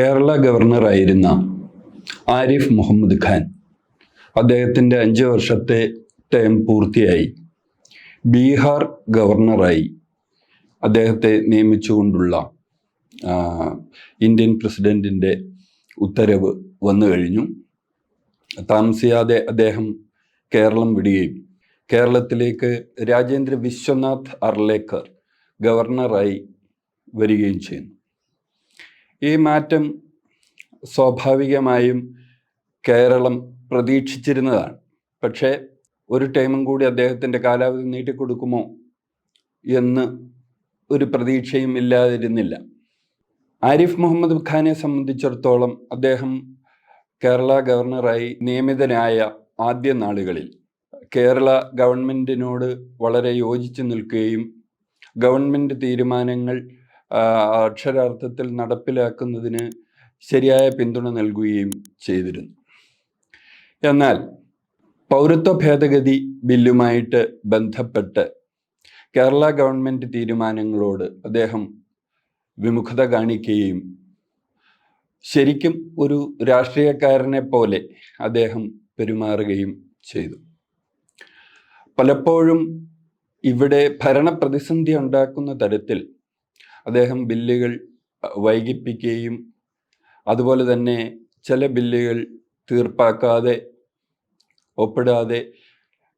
കേരള ഗവർണറായിരുന്ന ആരിഫ് മുഹമ്മദ് ഖാൻ അദ്ദേഹത്തിന്റെ അഞ്ച് വർഷത്തെ ടേം പൂർത്തിയായി. ബീഹാർ ഗവർണറായി അദ്ദേഹത്തെ നിയമിച്ചുകൊണ്ടുള്ള ഇന്ത്യൻ പ്രസിഡന്റിന്റെ ഉത്തരവ് വന്നു കഴിഞ്ഞു. താമസിയാതെ അദ്ദേഹം കേരളം വിടുകയും കേരളത്തിലേക്ക് രാജേന്ദ്ര വിശ്വനാഥ് അർലേക്കർ ഗവർണറായി വരികയും ചെയ്യുന്നു. ഈ മാറ്റം സ്വാഭാവികമായും കേരളം പ്രതീക്ഷിച്ചിരുന്നതാണ്. പക്ഷേ ഒരു ടൈമും കൂടി അദ്ദേഹത്തിന്റെ കാലാവധി നീട്ടിക്കൊടുക്കുമോ എന്ന് ഒരു പ്രതീക്ഷയും ഇല്ലാതിരുന്നില്ല. ആരിഫ് മുഹമ്മദ് ഖാനെ സംബന്ധിച്ചിടത്തോളം അദ്ദേഹം കേരള ഗവർണറായി നിയമിതനായ ആദ്യ നാളുകളിൽ കേരള ഗവൺമെന്റിനോട് വളരെ യോജിച്ച് നിൽക്കുകയും ഗവൺമെന്റ് തീരുമാനങ്ങൾ അക്ഷരാർത്ഥത്തിൽ നടപ്പിലാക്കുന്നതിന് ശരിയായ പിന്തുണ നൽകുകയും ചെയ്തിരുന്നു. എന്നാൽ പൗരത്വ ഭേദഗതി ബില്ലുമായിട്ട് ബന്ധപ്പെട്ട് കേരള ഗവൺമെന്റ് തീരുമാനങ്ങളോട് അദ്ദേഹം വിമുഖത കാണിക്കുകയും ശരിക്കും ഒരു രാഷ്ട്രീയക്കാരനെ പോലെ അദ്ദേഹം പെരുമാറുകയും ചെയ്തു. പലപ്പോഴും ഇവിടെ ഭരണപ്രതിസന്ധി ഉണ്ടാക്കുന്ന തരത്തിൽ അദ്ദേഹം ബില്ലുകൾ വൈകിപ്പിക്കുകയും അതുപോലെ തന്നെ ചില ബില്ലുകൾ തീർപ്പാക്കാതെ ഒപ്പിടാതെ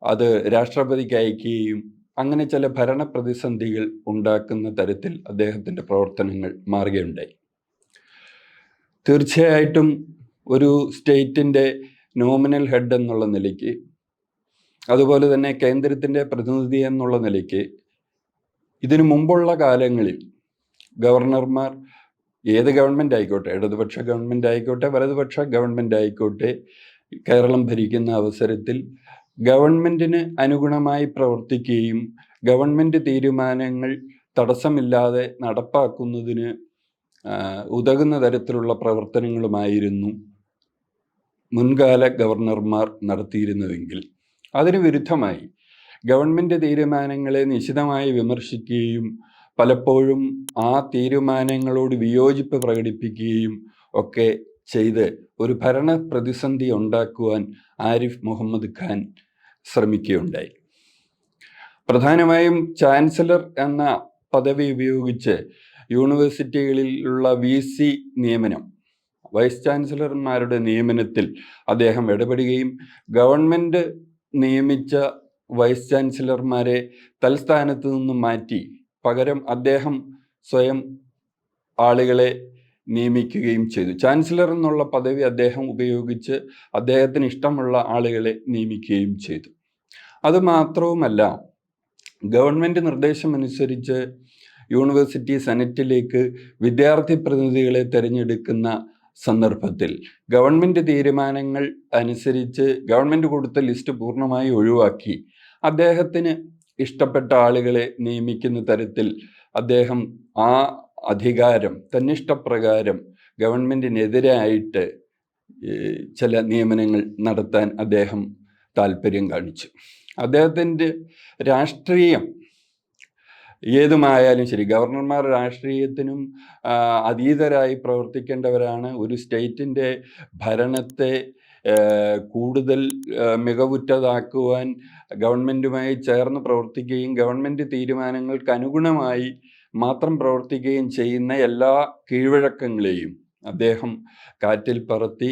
അത് രാഷ്ട്രപതിക്ക് അയക്കുകയും അങ്ങനെ ചില ഭരണ പ്രതിസന്ധികൾ ഉണ്ടാക്കുന്ന തരത്തിൽ അദ്ദേഹത്തിന്റെ പ്രവർത്തനങ്ങൾ മാറുകയുണ്ടായി. തീർച്ചയായിട്ടും ഒരു സ്റ്റേറ്റിന്റെ നോമിനൽ ഹെഡ് എന്നുള്ള നിലയ്ക്ക് അതുപോലെ തന്നെ കേന്ദ്രത്തിന്റെ പ്രതിനിധി എന്നുള്ള നിലയ്ക്ക് ഇതിനു മുമ്പുള്ള കാലങ്ങളിൽ ഗവർണർമാർ ഏത് ഗവൺമെന്റ് ആയിക്കോട്ടെ ഇടതുപക്ഷ ഗവൺമെന്റ് ആയിക്കോട്ടെ വലതുപക്ഷ ഗവൺമെന്റ് ആയിക്കോട്ടെ കേരളം ഭരിക്കുന്ന അവസരത്തിൽ ഗവൺമെന്റിന് അനുഗുണമായി പ്രവർത്തിക്കുകയും ഗവൺമെന്റ് തീരുമാനങ്ങൾ തടസ്സമില്ലാതെ നടപ്പാക്കുന്നതിന് ഉതകുന്ന തരത്തിലുള്ള പ്രവർത്തനങ്ങളുമായിരുന്നു മുൻകാല ഗവർണർമാർ നടത്തിയിരുന്നുവെങ്കിൽ അതിന് വിരുദ്ധമായി ഗവൺമെന്റ് തീരുമാനങ്ങളെ നിശിതമായി വിമർശിക്കുകയും പലപ്പോഴും ആ തീരുമാനങ്ങളോട് വിയോജിപ്പ് പ്രകടിപ്പിക്കുകയും ഒക്കെ ചെയ്ത് ഒരു ഭരണ പ്രതിസന്ധി ഉണ്ടാക്കുവാൻ ആരിഫ് മുഹമ്മദ് ഖാൻ ശ്രമിക്കുകയുണ്ടായി. പ്രധാനമായും ചാൻസലർ എന്ന പദവി ഉപയോഗിച്ച് യൂണിവേഴ്സിറ്റികളിലുള്ള വി സി നിയമനം വൈസ് ചാൻസലർമാരുടെ നിയമനത്തിൽ അദ്ദേഹം ഇടപെടുകയും ഗവൺമെന്റ് നിയമിച്ച വൈസ് ചാൻസലർമാരെ തൽസ്ഥാനത്ത് നിന്നും മാറ്റി പകരം അദ്ദേഹം സ്വയം ആളുകളെ നിയമിക്കുകയും ചെയ്തു. ചാൻസലർ എന്നുള്ള പദവി അദ്ദേഹം ഉപയോഗിച്ച് അദ്ദേഹത്തിന് ഇഷ്ടമുള്ള ആളുകളെ നിയമിക്കുകയും ചെയ്തു. അത് മാത്രവുമല്ല ഗവൺമെന്റ് നിർദ്ദേശമനുസരിച്ച് യൂണിവേഴ്സിറ്റി സെനറ്റിലേക്ക് വിദ്യാർത്ഥി പ്രതിനിധികളെ തിരഞ്ഞെടുക്കുന്ന സന്ദർഭത്തിൽ ഗവൺമെന്റ് തീരുമാനങ്ങൾ അനുസരിച്ച് ഗവൺമെന്റ് കൊടുത്ത ലിസ്റ്റ് പൂർണമായി ഒഴിവാക്കി അദ്ദേഹത്തിന് ഇഷ്ടപ്പെട്ട ആളുകളെ നിയമിക്കുന്ന തരത്തിൽ അദ്ദേഹം ആ അധികാരം തന്നിഷ്ടപ്രകാരം ഗവൺമെന്റിനെതിരായിട്ട് ചില നിയമനങ്ങൾ നടത്താൻ അദ്ദേഹം താല്പര്യം കാണിച്ചു. അദ്ദേഹത്തിന്റെ രാഷ്ട്രീയം ഏതുമായാലും ശരി ഗവർണർമാർ രാഷ്ട്രീയത്തിനും അതീതരായി പ്രവർത്തിക്കേണ്ടവരാണ്. ഒരു സ്റ്റേറ്റിന്റെ ഭരണത്തെ കൂടുതൽ മികവുറ്റതാക്കുവാൻ ഗവൺമെന്റുമായി ചേർന്ന് പ്രവർത്തിക്കുകയും ഗവൺമെന്റ് തീരുമാനങ്ങൾക്ക് അനുഗുണമായി മാത്രം പ്രവർത്തിക്കുകയും ചെയ്യുന്ന എല്ലാ കീഴ്വഴക്കങ്ങളെയും അദ്ദേഹം കാറ്റിൽ പറത്തി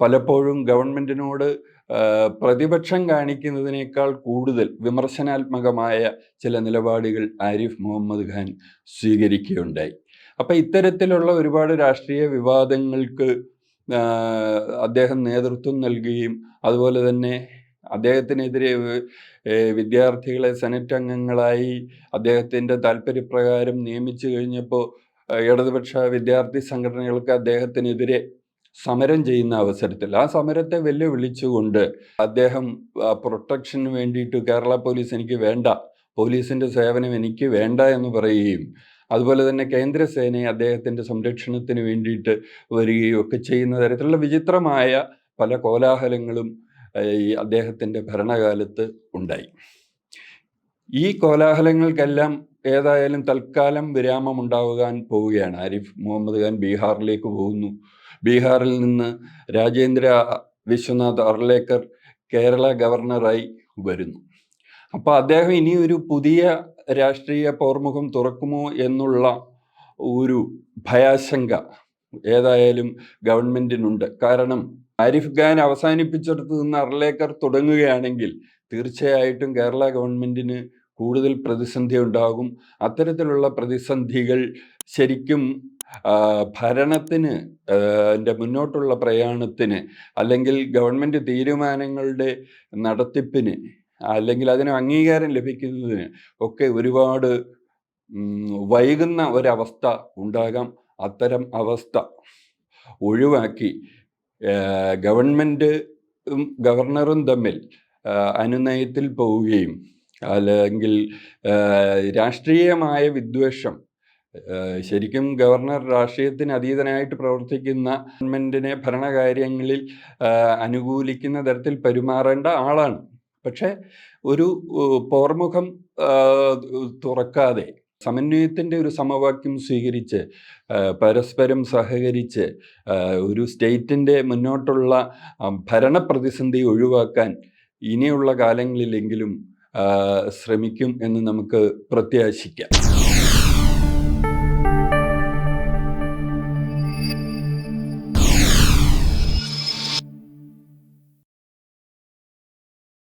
പലപ്പോഴും ഗവൺമെന്റിനോട് പ്രതിപക്ഷം കാണിക്കുന്നതിനേക്കാൾ കൂടുതൽ വിമർശനാത്മകമായ ചില നിലപാടുകൾ ആരിഫ് മുഹമ്മദ് ഖാൻ സ്വീകരിക്കുകയുണ്ടായി. അപ്പം ഇത്തരത്തിലുള്ള ഒരുപാട് രാഷ്ട്രീയ വിവാദങ്ങൾക്ക് അദ്ദേഹം നേതൃത്വം നൽകുകയും അതുപോലെ തന്നെ അദ്ദേഹത്തിനെതിരെ വിദ്യാർത്ഥികളെ സെനറ്റ് അംഗങ്ങളായി അദ്ദേഹത്തിന്റെ താല്പര്യപ്രകാരം നിയമിച്ചു കഴിഞ്ഞപ്പോൾ ഇടതുപക്ഷ വിദ്യാർത്ഥി സംഘടനകൾക്ക് അദ്ദേഹത്തിനെതിരെ സമരം ചെയ്യുന്ന അവസരത്തിൽ. ആ സമരത്തെ വെല്ലുവിളിച്ചുകൊണ്ട് അദ്ദേഹം പ്രൊട്ടക്ഷന് വേണ്ടിയിട്ട് കേരള പോലീസ് എനിക്ക് വേണ്ട പോലീസിന്റെ സേവനം എനിക്ക് വേണ്ട എന്ന് പറയുകയും അതുപോലെ തന്നെ കേന്ദ്രസേനയെ അദ്ദേഹത്തിന്റെ സംരക്ഷണത്തിന് വേണ്ടിയിട്ട് വരികയും ഒക്കെ ചെയ്യുന്ന തരത്തിലുള്ള വിചിത്രമായ പല കോലാഹലങ്ങളും ഈ അദ്ദേഹത്തിന്റെ ഭരണകാലത്ത് ഉണ്ടായി. ഈ കോലാഹലങ്ങൾക്കെല്ലാം ഏതായാലും തൽക്കാലം വിരാമം ഉണ്ടാവുകാൻ പോവുകയാണ്. ആരിഫ് മുഹമ്മദ് ഖാൻ ബീഹാറിലേക്ക് പോകുന്നു. ബീഹാറിൽ നിന്ന് രാജേന്ദ്ര വിശ്വനാഥ് അർലേക്കർ കേരള ഗവർണറായി വരുന്നു. അപ്പോൾ അദ്ദേഹം ഇനി ഒരു പുതിയ രാഷ്ട്രീയ പോർമുഖം തുറക്കുമോ എന്നുള്ള ഒരു ഭയാശങ്ക ഏതായാലും ഗവൺമെന്റിനുണ്ട്. കാരണം ആരിഫ് ഖാൻ അവസാനിപ്പിച്ചെടുത്ത് നിന്ന് അർലേക്കർ തുടങ്ങുകയാണെങ്കിൽ തീർച്ചയായിട്ടും കേരള ഗവൺമെന്റിന് കൂടുതൽ പ്രതിസന്ധി ഉണ്ടാകും. അത്തരത്തിലുള്ള പ്രതിസന്ധികൾ ശരിക്കും ഭരണത്തിന് എന്റെ മുന്നോട്ടുള്ള പ്രയാണത്തിന് അല്ലെങ്കിൽ ഗവൺമെന്റ് തീരുമാനങ്ങളുടെ നടത്തിപ്പിന് അല്ലെങ്കിൽ അതിന് അംഗീകാരം ലഭിക്കുന്നതിന് ഒക്കെ ഒരുപാട് വൈകുന്ന ഒരവസ്ഥ ഉണ്ടാകാം. അത്തരം അവസ്ഥ ഒഴിവാക്കി ഗവൺമെന്റ് ഗവർണറും തമ്മിൽ അനുനയത്തിൽ പോവുകയും അല്ലെങ്കിൽ രാഷ്ട്രീയമായ വിദ്വേഷം ശരിക്കും ഗവർണർ രാഷ്ട്രീയത്തിന് അതീതനായിട്ട് പ്രവർത്തിക്കുന്ന ഗവൺമെന്റിനെ ഭരണകാര്യങ്ങളിൽ അനുകൂലിക്കുന്ന തരത്തിൽ പെരുമാറേണ്ട ആളാണ്. പക്ഷെ ഒരു പോർമുഖം തുറക്കാതെ സമന്വയത്തിന്റെ ഒരു സമവാക്യം സ്വീകരിച്ച് പരസ്പരം സഹകരിച്ച് ഒരു സ്റ്റേറ്റിന്റെ മുന്നോട്ടുള്ള ഭരണപ്രതിസന്ധി ഒഴിവാക്കാൻ ഇനിയുള്ള കാലങ്ങളിലെങ്കിലും ശ്രമിക്കും എന്ന് നമുക്ക് പ്രത്യാശിക്കാം.